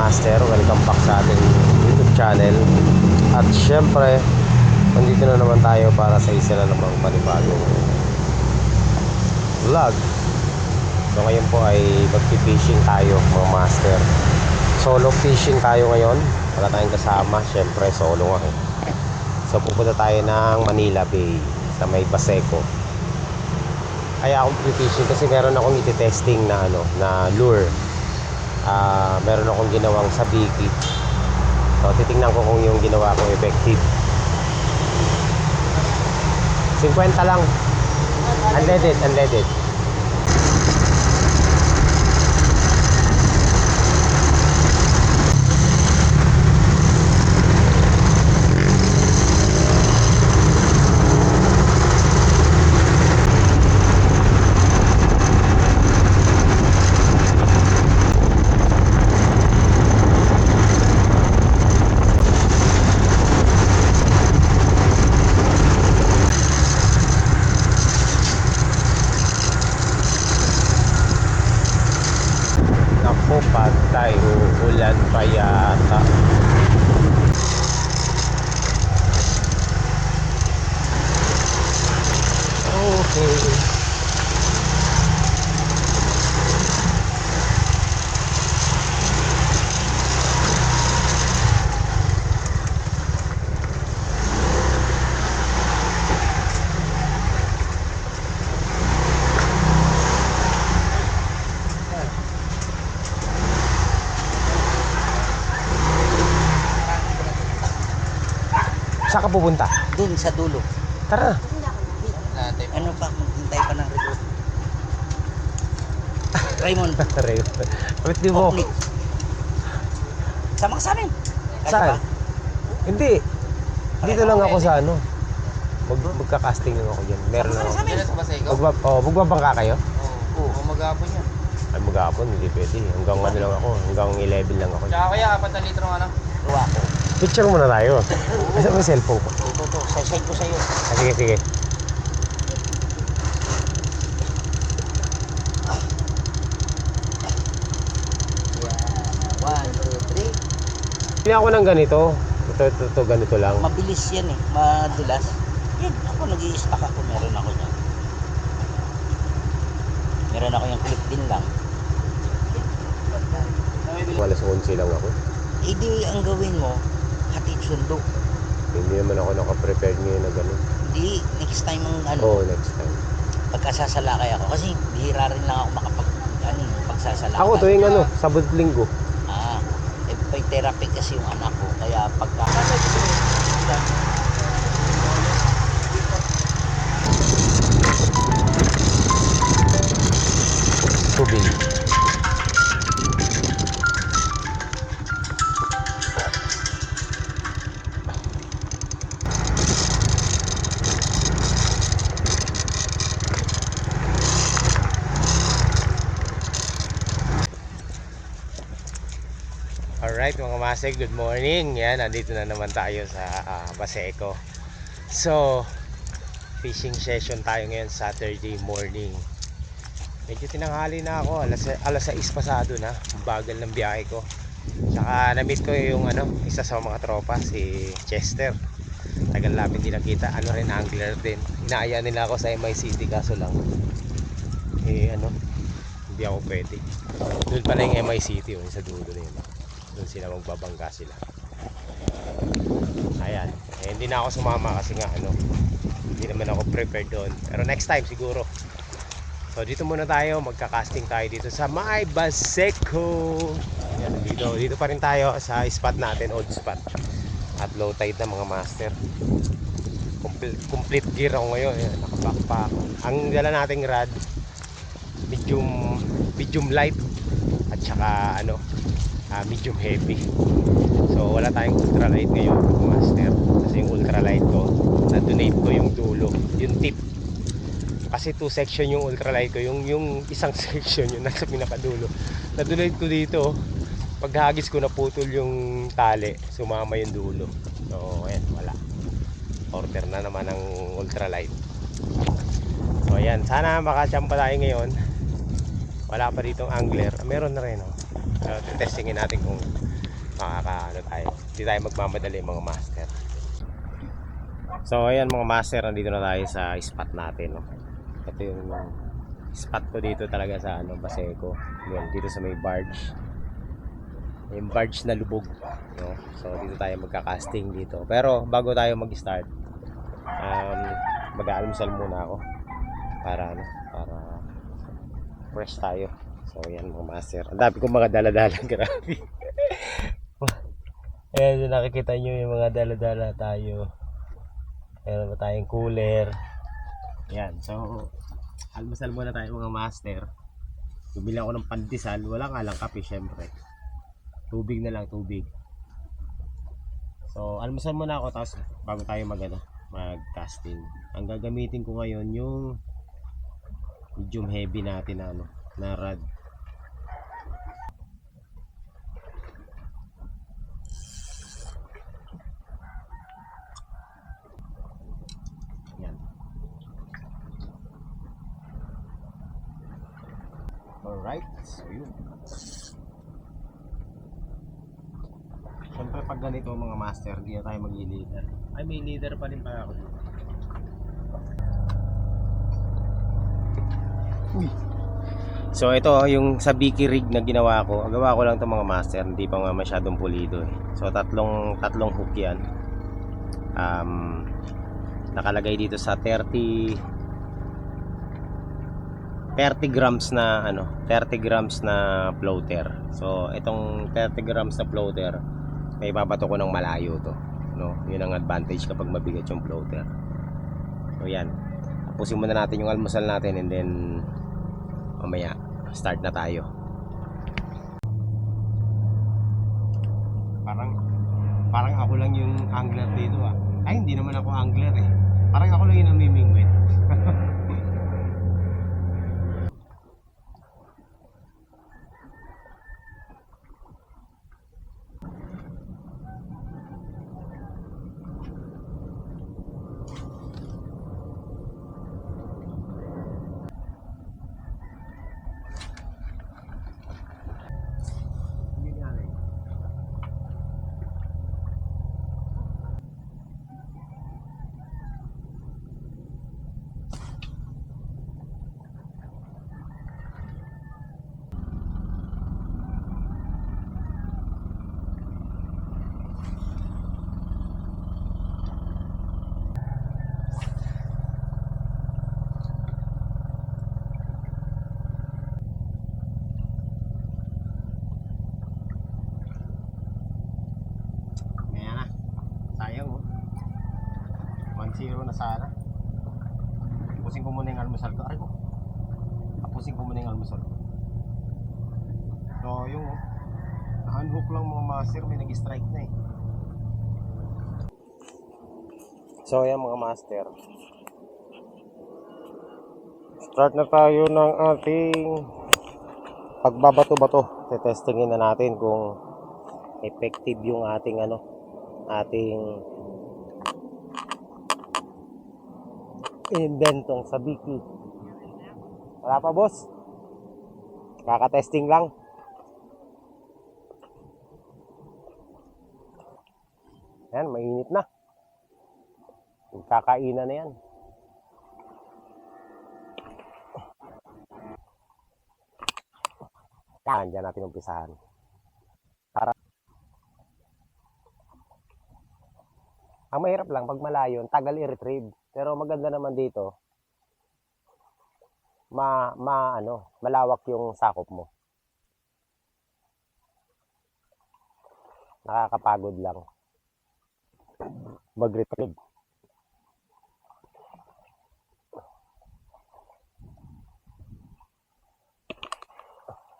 master, welcome back sa ating YouTube channel. At syempre, nandito na naman tayo para sa isa na namang panibagong vlog. So ngayon po ay magpi-fishing tayo mga master. Solo fishing tayo ngayon. Wala tayong kasama, syempre solo nga eh. So pupunta tayo ng Manila Bay sa may Baseco. Kaya akong fishing kasi meron akong iti-testing na ano na lure ah meron akong ginawang sabiki. So titingnan ko kung yung ginawa kong effective. 50 lang. Unleaded unleaded Naku, patay. Uulan pa yata. Okay. Saan ka pupunta? Dun sa dulo. Tara. Ano pa, maghintay pa ng report. Raymond, Tara. Ba't di mo? Oknik. Sama ka sa amin. Kaya Saan? ba? Hindi. Dito lang ako sa ano. Mag magka-casting lang ako diyan. Meron Sama ako. sa amin. Magba oh, magbabangka kayo? Oo, oh, magapon yan. Ay maghapon, hindi pwede. Hanggang ano lang ako, hanggang 11 lang ako. Tsaka kaya, apat na litro nga lang. Gawa ko. Picture muna tayo. Asa mo yung cellphone ko? Ito, ito. Sasay ko sa'yo. Ah, sige, sige. Yan. One, two, three. Hindi ako ng ganito. Ito, ito, ito, ganito lang. Mabilis yan eh. Madulas. Yan. Ako nag stock ako. Meron ako yan. Meron ako yung clip din lang. Alas 11 lang ako. Eh di ang gawin mo, hatid sundo. Hindi naman ako naka-prepared ngayon na gano'n. Di, next time ang ano, Oo, oh, next time. pagkasasalakay ako. Kasi bihira rin lang ako makapag, ano, pagsasalakay. Ako tuwing ano, Sabado Linggo. Ah, eh, may therapy kasi yung anak ko. Kaya pagka... Tubig. Masig, good morning. Yan, nandito na naman tayo sa ah, Baseco. So, fishing session tayo ngayon Saturday morning. Medyo tinanghali na ako, alas, alas 6 pasado na. Bagal ng biyahe ko. Tsaka na-meet ko yung ano, isa sa mga tropa, si Chester. Tagal namin din nakita, ano rin, angler din. Inaaya nila ako sa MI City kaso lang. Eh ano, hindi ako pwede. Doon pala yung MI City, oh, yung sa dulo na yun. Doon sila magbabangga sila. Ayan, eh, hindi na ako sumama kasi nga ano, hindi naman ako prepared doon. Pero next time siguro. So dito muna tayo, magka-casting tayo dito sa May Baseco. Yan, dito, dito pa rin tayo sa spot natin, old spot. At low tide na mga master. Complete, complete gear ako ngayon, yan, naka-backpack. Ang dala nating rod, medium medium light at saka ano, ah, medium heavy. So wala tayong ultralight ngayon, master. Kasi yung ultralight ko, na-donate ko yung dulo, yung tip. Kasi two section yung ultralight ko yung yung isang section yung nasa pinakadulo. Na-donate ko dito paghagis ko naputol yung tali sumama yung dulo. So ayan wala. Order na naman ng ultralight. So ayan sana makachampa tayo ngayon. Wala pa ditong angler. Meron na rin oh. So, testingin natin kung Hindi tayo magmamadali mga master. So ayan mga master, nandito na tayo sa spot natin. No? Ito yung spot ko dito talaga sa ano, Baseco. Yun, dito sa may barge. Yung barge na lubog. No? So dito tayo magka-casting dito. Pero bago tayo mag-start, um, mag-aalmusal muna ako. Para ano, para fresh tayo. So yan mga master. Ang dami kong mga dala-dala. Grabe. Ayan, nakikita nyo yung mga dala-dala tayo. Meron pa tayong cooler. Yan, so almusal muna tayo mga master. Bumili ako ng pandesal. Wala nga lang kape syempre. Tubig na lang, tubig. So, almusal muna ako tapos bago tayo mag ano, mag-casting. Ang gagamitin ko ngayon yung medium heavy natin na ano, na rod. Yan. Alright, so yun. Siyempre pag ganito mga master, di na tayo mag-leader. Ay, may leader pa rin pala ako. Uy. So ito yung sa Biki rig na ginawa ko. Gawa ko lang to mga master, hindi pa nga masyadong pulido eh. So tatlong tatlong hook 'yan. Um nakalagay dito sa 30 30 grams na ano, 30 grams na floater. So itong 30 grams na floater, may babato ko ng malayo to, no? 'Yun ang advantage kapag mabigat yung floater. So yan. Tapusin muna natin yung almusal natin and then mamaya start na tayo. Parang parang ako lang yung angler dito ah. Ay hindi naman ako angler eh. Parang ako lang yung namimingwit. Hindi nga eh. Ngayon na. Sayang oh. 1-0 na sana. Tapusin ko muna yung almusal ko. Aray ko. Tapusin ko muna yung almusal ko. So, yung oh. Handhook lang mga master. May nag-strike na eh. So, yan mga master. Start na tayo ng ating pagbabato-bato. Tetestingin na natin kung effective yung ating ano ating inventong sa Biki. Wala pa boss. Kaka-testing lang. Yan, mainit na. Kakainan na yan. Yan, dyan natin umpisahan. Ang mahirap lang pag malayo, ang tagal i-retrieve. Pero maganda naman dito, ma, ma ano, malawak yung sakop mo. Nakakapagod lang. Mag-retrieve.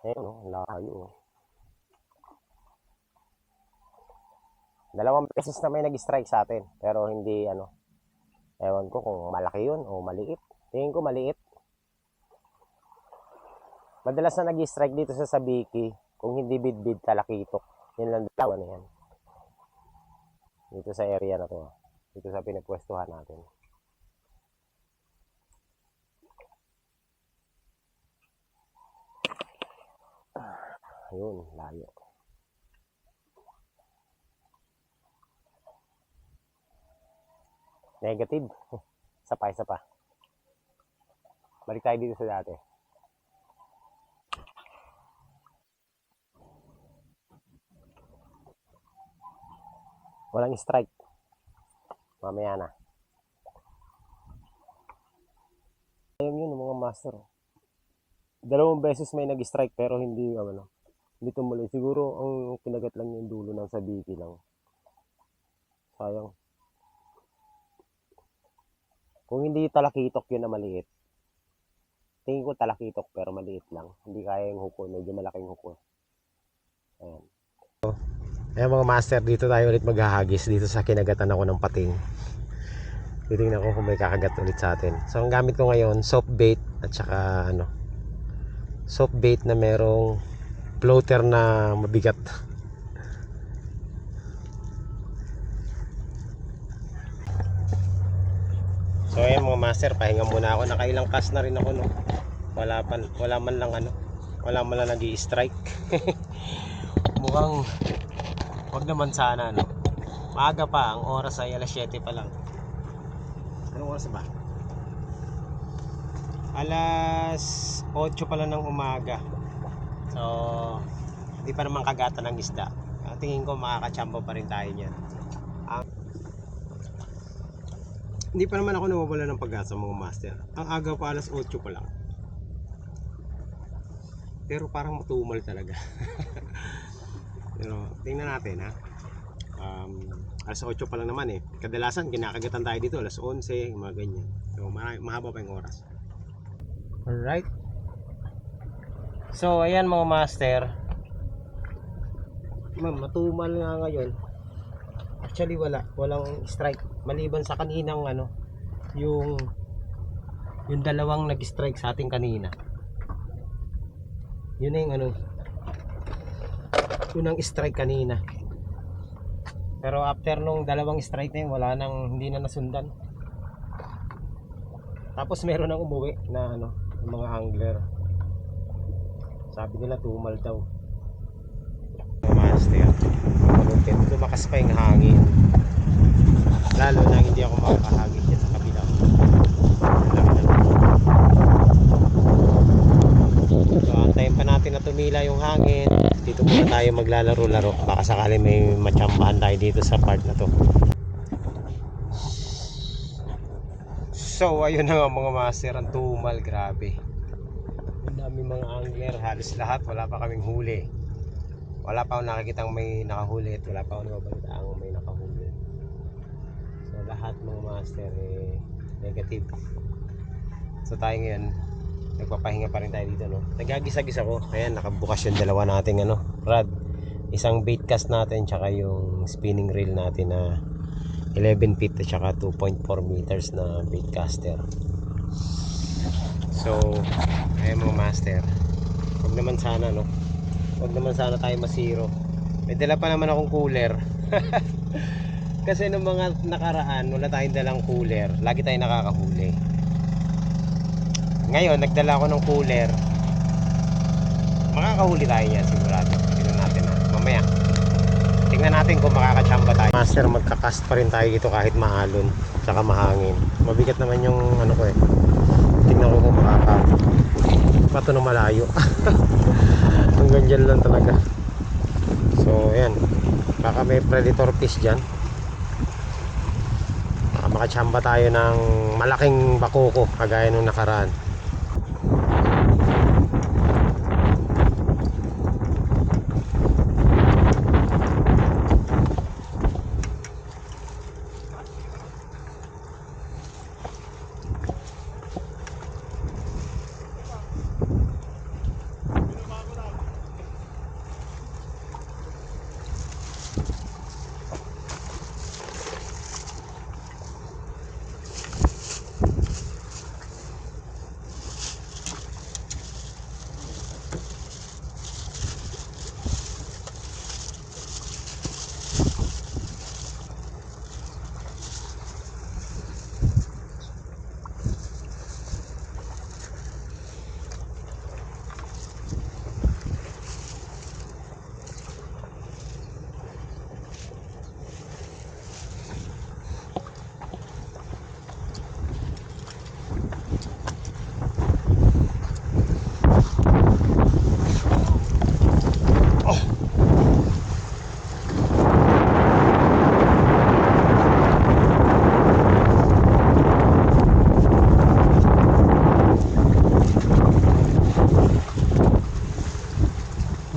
Ayun, oh, layo. Dalawang beses na may nag-strike sa atin. Pero hindi ano. Ewan ko kung malaki yun o maliit. Tingin ko maliit. Madalas na nag-strike dito sa Sabiki. Kung hindi bid-bid talakitok. Yan lang dalawa na yan. Dito sa area na to. ah. Dito sa pinapwestuhan natin. Ayun, layo. Negative. isa pa, isa pa. Balik tayo dito sa dati. Walang strike. Mamaya na. Ayun yun, mga master. Dalawang beses may nag-strike pero hindi, ano, hindi tumuloy. Siguro ang kinagat lang yung dulo ng sabiki lang. Sayang. Kung hindi talakitok yun na maliit. Tingin ko talakitok pero maliit lang. Hindi kaya yung huko. Medyo malaking huko. Ayan. Ayan mga master, dito tayo ulit maghahagis dito sa kinagatan ako ng pating. Titingnan ko kung may kakagat ulit sa atin. So ang gamit ko ngayon, soft bait at saka ano, soft bait na merong floater na mabigat. So ayan mga master, pahinga muna ako. Nakailang cast na rin ako no. Wala pa, wala man lang ano, wala man lang nag-i-strike. Mukhang wag naman sana no. Maaga pa, ang oras ay alas 7 pa lang. Anong oras ba? Alas 8 pa lang ng umaga. So, hindi pa naman kagatan ng isda. Ah, Tingin ko makakachamba pa rin tayo niyan. Ah, hindi pa naman ako nawawala ng pag-asa mga master. Ang aga pa alas 8 pa lang. Pero parang matumal talaga. Pero tingnan natin ha. Um, alas 8 pa lang naman eh. Kadalasan kinakagatan tayo dito alas 11, mga ganyan. So ma- mahaba pa yung oras. Alright. So ayan mga master. Ma'am, matumal nga ngayon. Actually wala, walang strike. Maliban sa kaninang ano, yung yung dalawang nag-strike sa ating kanina. Yun yung ano, yun ang strike kanina. Pero after nung dalawang strike na yun, wala nang, hindi na nasundan. Tapos meron nang umuwi na ano, yung mga angler. Sabi nila tumal daw. Master. Lumakas pa yung hangin. Lalo na hindi ako makakahagis dyan sa kabila. So, antayin pa natin na tumila yung hangin. Dito muna tayo maglalaro-laro. Baka sakali may matsambahan tayo dito sa part na to. So, ayun na nga mga master. Ang tumal, grabe. Ang dami mga angler. Halos lahat. Wala pa kaming huli. Wala pa akong nakikitang may nakahuli wala pa akong nababalitaan may nakahuli. Lahat mga master eh, negative. So, tayo ngayon, nagpapahinga pa rin tayo dito no? Nagagis-agis ako ayan nakabukas yung dalawa nating ano rod isang bait cast natin tsaka yung spinning reel natin na 11 feet at tsaka 2.4 meters na bait caster. So ayan mga master. Wag naman sana no? Wag naman sana tayo masiro. May dala pa naman akong cooler kasi nung mga nakaraan wala tayong dalang cooler lagi tayong nakakahuli ngayon, nagdala ako ng cooler. Makakahuli tayo yan sigurado. Tingnan natin ha. Mamaya. Tingnan natin kung makakachamba tayo. Master, magkakast pa rin tayo dito kahit mahalon. Tsaka mahangin. Mabigat naman yung ano ko eh. Tingnan ko kung makaka. Pato na malayo. Hanggang dyan lang talaga. So, ayan. Baka may predator fish dyan. Makachamba tayo ng malaking bakoko kagaya nung nakaraan.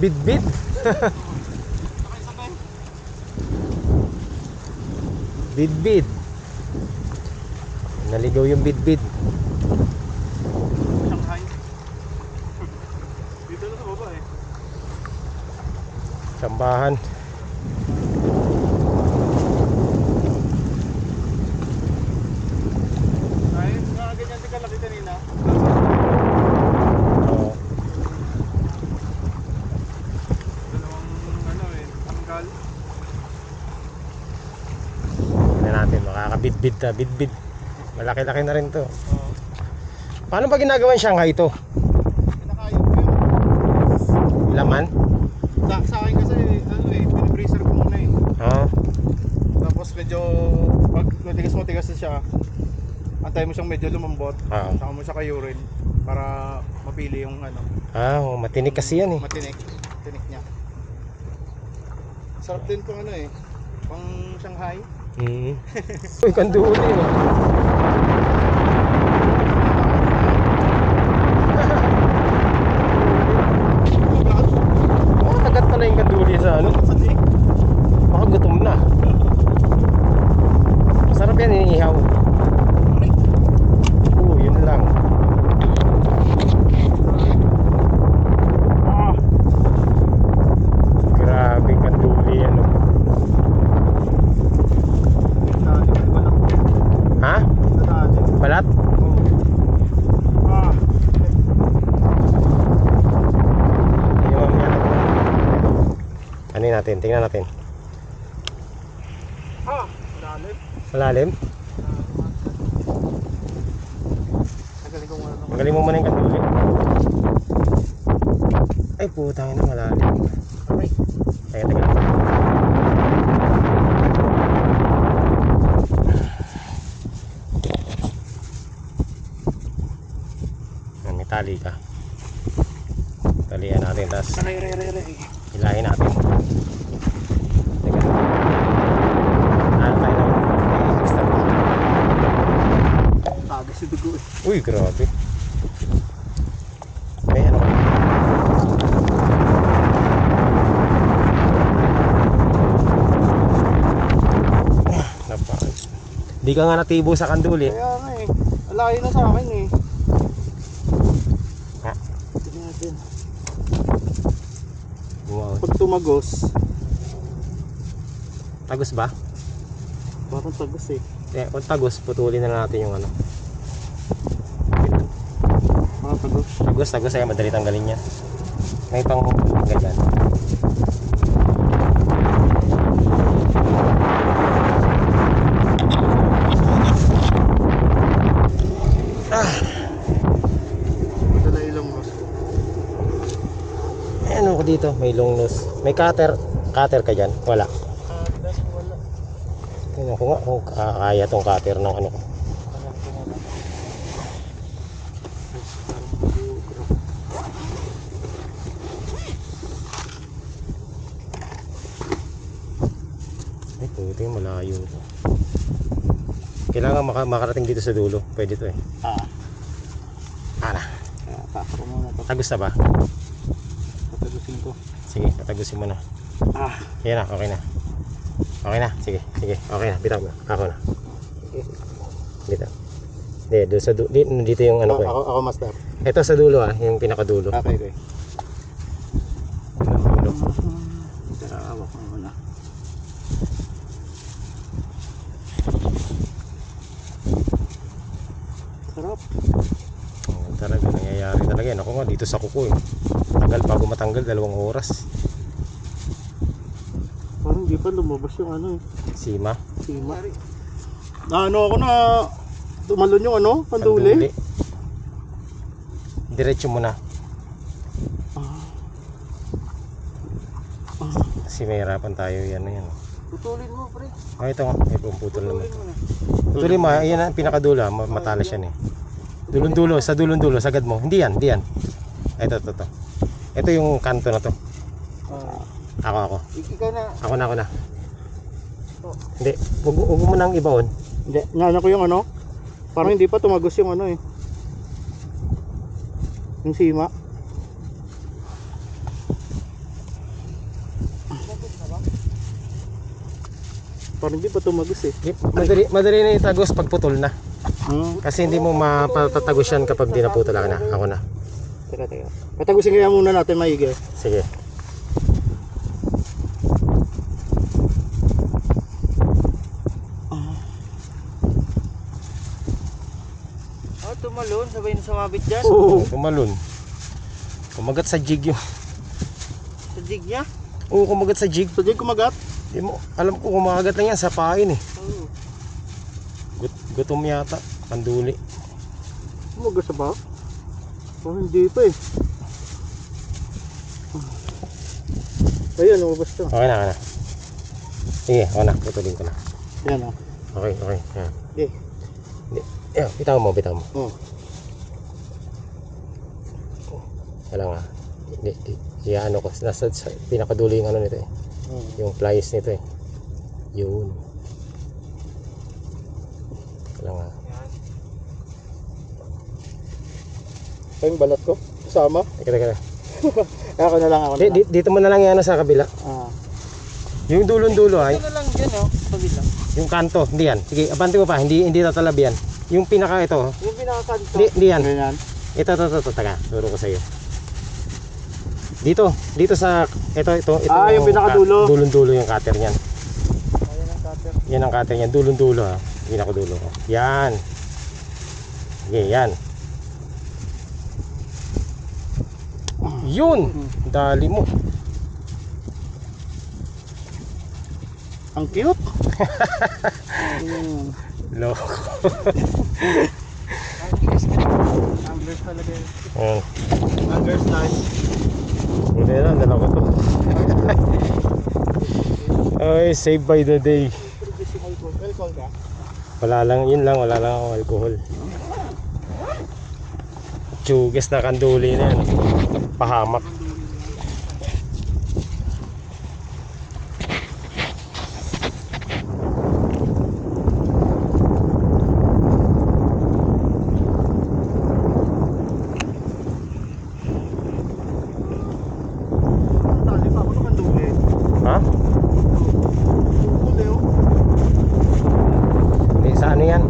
Bid-bid. Bid-bid. Naligaw yung bid-bid. Shanghai. Dito na sa baba eh. Sambahan. Ay, mga ganyan din kalaki kanina. Oo. Dalawang ano eh, tanggal. Tingnan natin, makakabid-bid na, bid-bid. Malaki-laki na rin to. Paano ba ginagawa yung Shanghai to? Pinakayod ko yun. Laman? Sa, sa akin kasi, ano eh, pinifreezer ko muna eh. Oo. Tapos medyo, pag matigas-matigas na siya, antay mo siyang medyo lumambot. Oo. Saka mo siya kayurin para mapili yung ano, Ah, oh, matinik kasi yan eh. matinik. Tinik niya. Sarap din kung ano eh, pang Shanghai. Mm. Uy, kanduli oh nagat pala yung kanduli sa ano. Sa tinik. Baka gutom na. Masarap yan inihaw. Oo, yun lang. Ah, Grabe kanduli yan oh. dati, wala. Ha? Dati. Balat? Ah, Ayun, yan. Ano yun natin? Tingnan natin. ah, lalim. Malalim? Nagaling ko muna Magaling mo muna yung kanduli. Ay, putang ina, malalim. Ay. Teka, teka. Yan, May tali ka. Talian natin, tapos hilahin natin. Eh. Uy, grabe. Napa. Di ka nga natibo sa kanduli. Kaya nga eh. Alayo na sa akin eh. Ha? Tignan natin. Wow. Pag tumagos, Tagos ba? parang tagos eh. Eh, kung tagos, putulin na natin yung ano. Parang tagos. Tagos, tagos ay madali tanggalin yan. May pang ganyan. Dala ilang mas. May ano ko dito, may long nose. May cutter. Cutter ka dyan? Wala. Ah, dahil wala. Tingnan ko nga kung kaya tong cutter ng ano ko. Ay, puti, malayo to. Kailangan maka makarating dito sa dulo. Pwede to eh. Ah, Ana, ito. tagos na ba? Ko. Tatagusin mo na. Ah, Yan na, okay na. Okay na, sige, sige, okay na, bitaw mo. Ako na. Bitaw. Hindi, doon sa dulo, dito yung ano ko ako, eh. ako master. Ito sa dulo ah, yung pinakadulo. Okay, okay. Dulo. Tara, awak mo muna. Sarap. Oh, talaga, nangyayari talaga yan. Ako nga, dito sa kuko eh. Tagal bago matanggal, dalawang oras. Pa lumabas yung ano eh. Sima. Sima. Na ano ako na tumalon yung ano, panduli. Diretso mo na. Ah, Kasi may hirapan tayo yan na yan. putulin mo, pre. Oh, ito nga, may pumputol naman. Putulin mo na. Putulin mo, ayan ang pinakadulo, ah, ma- matalas yan eh. Dulong dulo, sa dulong dulo, sagad mo. Hindi yan, hindi yan. Ito, ito, ito. Ito yung kanto na to. Ah, ako, ako. Ikaw na. Ako na, ako na. Oh. Hindi, huwag ug mo nang ibaon. Hindi, naano ko yung ano? Parang hindi pa tumagos yung ano eh. Yung sima. Parang hindi pa tumagos eh. Madali, madali na itagos pag putol na. Hmm. Kasi hindi mo mapatatagos yan kapag di na putol ka na. Ako na. Teka, teka. Patagusin kaya muna natin maigi. Sige. Sabay na sumabit dyan. Oo. Tumalon. Kumagat sa jig yung... Sa jig niya. Oo, kumagat sa jig. Sa jig kumagat? Di mo, alam ko kumagat lang yan sa pain eh. Oo. Gut, gutom yata. Panduli. Kumagat sa ba? Oh, hindi pa eh. Ayun, lumabas to. Okay na, okay na. Sige, okay na. Putulin ko na. Yan ah. Okay, okay. Yan. Hindi. Yan, bitaw mo, bitaw mo. Oh. Wala nga. Hindi, di, iyaano ko. Nasa sa, pinakadulo yung ano nito eh. Hmm. Yung plies nito eh. Yun. Wala nga. Ito yung balat ko. Kasama. Teka, teka. teka. Ako na lang ako na Di, lang. di, dito mo na lang yan sa kabila. Ah. Yung dulon-dulo ay, Ito na lang dyan, oh. Kabila. yung kanto, hindi yan. Sige, abante mo pa, hindi hindi tatalab yan. Yung pinaka ito, Yung pinakakanto. hindi, hindi yan. Ito, ito, ito, ito, taga, turo ko sa iyo. Dito, dito sa, ito, ito, ito. Ah, yung pinakadulo. ka- Dulon-dulo yung cutter niyan. Ayan ang cutter. Yan ang cutter niyan, dulon-dulo ha. Pinakadulo. Yan. Sige, yan. Yun! Dali mo. Ang cute. Loko. Anglers talaga. Ayan. Anglers life. Buti na, dala ko to. Ay, save by the day. Wala lang, yun lang, wala lang akong alcohol. Tsuges na kanduli na yan. Pahamak. Ang tali pa. Ako naman duli. Ha? Duli oh. Hindi, sa ano yan?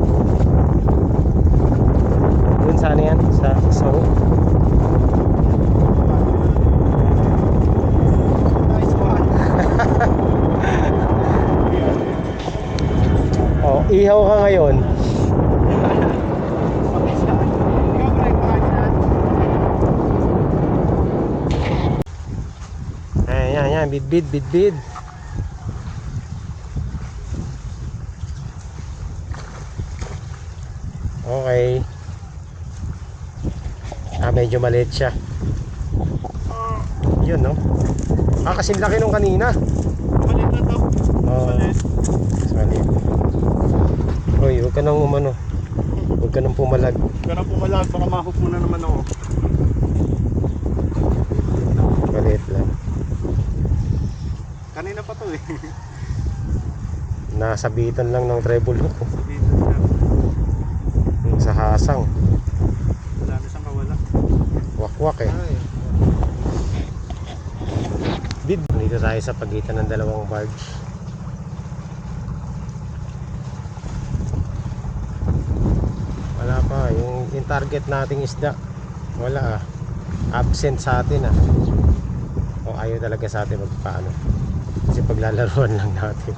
Dun sa ano yan? Sa, sa Nice one. Oh, ihaw ka ngayon. Mabilis ka. Ikaw, Greg, pangalan yan. Ayan, yan, yan. Bid, bid, bid, bid. Okay. Ah, medyo maliit siya. Yun, no? Ah, kasing laki nung kanina. Malit na to. Oo. Mas maliit. Hoy, huwag ka nang umano. Huwag ka nang pumalag. Ganang pumalag. Baka mahupo na naman ako. Maliit lang. Kanina pa to eh. Nasabitan lang ng treble hook. oh. Dito na. Yung Sa hasang. Wala na siyang kawala. Wakwak eh. Bid. Dito tayo sa pagitan ng dalawang barge. Wala pa. Yung, yung target nating isda. Wala ah. Absent sa atin ah. O ayaw talaga sa atin magpaano. Kasi paglalaruan lang natin.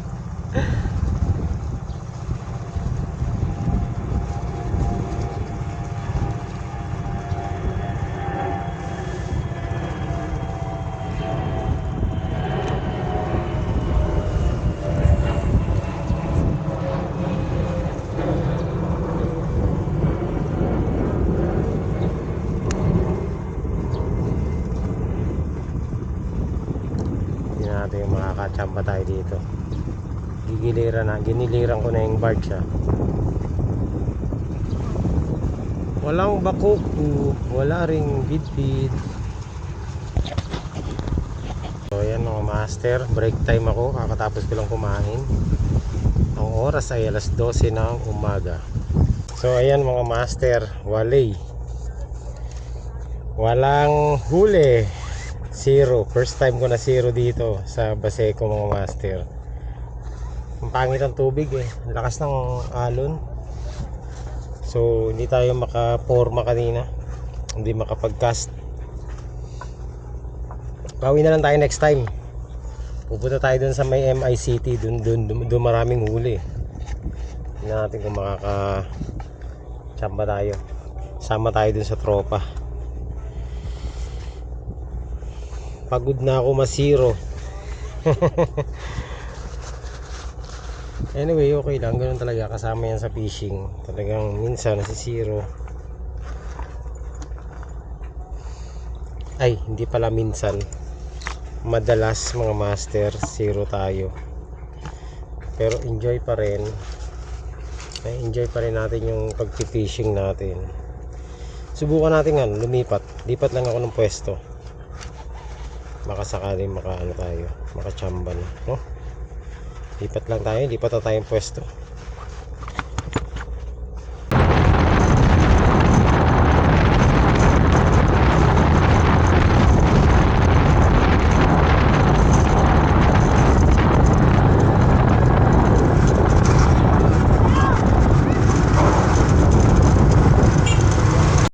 Hindi natin yung makakachamba tayo dito. Giniliran ko na yung barge. Walang bakuku. Wala ring bidbid. So ayan mga master. Break time ako. Kakatapos ko lang kumain. Ang oras ay alas 12 ng umaga. So ayan mga master. Walay. Walang huli. Zero. First time ko na zero dito sa Baseco mga master. Ang pangit ang tubig eh. Ang lakas ng alon. So, hindi tayo makaporma kanina. Hindi makapag-cast. Bawi na lang tayo next time. Pupunta tayo dun sa may MICT. Dun, dun, dun, dun maraming huli. Tingnan natin kung makaka chamba tayo. Sama tayo dun sa tropa. Pagod na ako masiro. Anyway, okay lang. Ganun talaga. Kasama yan sa fishing. Talagang minsan nasisiro. Ay, hindi pala minsan. Madalas mga master, zero tayo. Pero enjoy pa rin. Ay, enjoy pa rin natin yung pag-fishing natin. Subukan natin nga, lumipat. Lipat lang ako ng pwesto. Baka sakaling maka ano tayo, makachamba na, no? Lipat lang tayo, lipat na tayong pwesto.